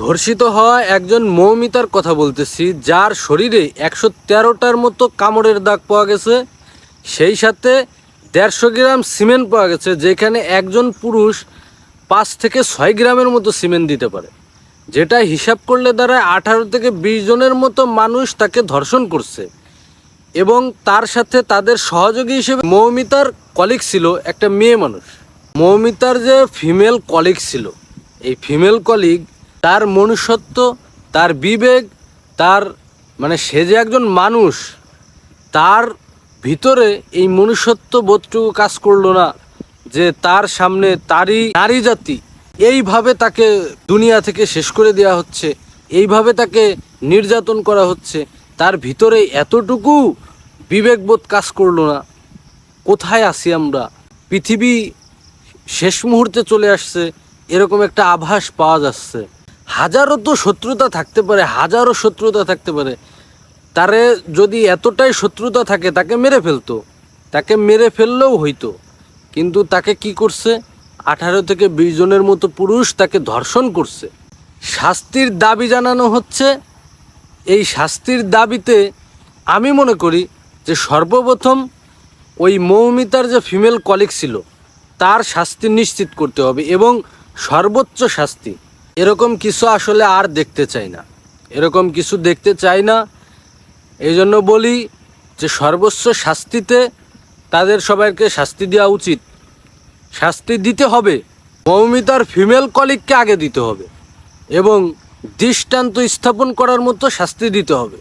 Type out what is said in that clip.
ধর্ষিত হওয়া একজন মৌমিতার কথা বলতেছি, যার শরীরে একশো তেরোটার মতো কামড়ের দাগ পাওয়া গেছে। সেই সাথে দেড়শো গ্রাম সিমেন্ট পাওয়া গেছে, যেখানে একজন পুরুষ পাঁচ থেকে ছয় গ্রামের মতো সিমেন্ট দিতে পারে। যেটা হিসাব করলে দাঁড়ায় আঠারো থেকে বিশ জনের মতো মানুষ তাকে ধর্ষণ করছে। এবং তার সাথে তাদের সহযোগী হিসেবে মৌমিতার কলিগ ছিল একটা মেয়ে মানুষ। মৌমিতার যে ফিমেল কলিগ ছিল, এই ফিমেল কলিগ তার মনুষ্যত্ব, তার বিবেক, তার মানে সে যে একজন মানুষ, তার ভিতরে এই মনুষ্যত্ব বোধটুকু কাজ করল না যে তার সামনে তারই নারী জাতি। এইভাবে তাকে দুনিয়া থেকে শেষ করে দেওয়া হচ্ছে, এইভাবে তাকে নির্যাতন করা হচ্ছে, তার ভিতরে এতটুকু বিবেকবোধ কাজ করল না। কোথায় আছি আমরা? পৃথিবী শেষ মুহূর্তে চলে আসছে, এরকম একটা আভাস পাওয়া যাচ্ছে। হাজারো তো শত্রুতা থাকতে পারে, হাজারো শত্রুতা থাকতে পারে। তারে যদি এতটাই শত্রুতা থাকে, তাকে মেরে ফেলতো। তাকে মেরে ফেললেও হইতো। কিন্তু তাকে কি করছে? আঠারো থেকে বিশ জনের মতো পুরুষ তাকে ধর্ষণ করছে। শাস্তির দাবি জানানো হচ্ছে। এই শাস্তির দাবিতে আমি মনে করি যে সর্বপ্রথম ওই মৌমিতার যে ফিমেল কলিগ ছিল, তার শাস্তি নিশ্চিত করতে হবে এবং সর্বোচ্চ শাস্তি এরকম কিছু আসলে আর দেখতে চাই না। এরকম কিছু দেখতে চাই না। এই জন্য বলি যে সর্বোচ্চ শাস্তিতে তাদের সবাইকে শাস্তি দেওয়া উচিত। শাস্তি দিতে হবে। মৌমিতার ফিমেল কলিগকে আগে দিতে হবে এবং দৃষ্টান্ত স্থাপন করার মতো শাস্তি দিতে হবে।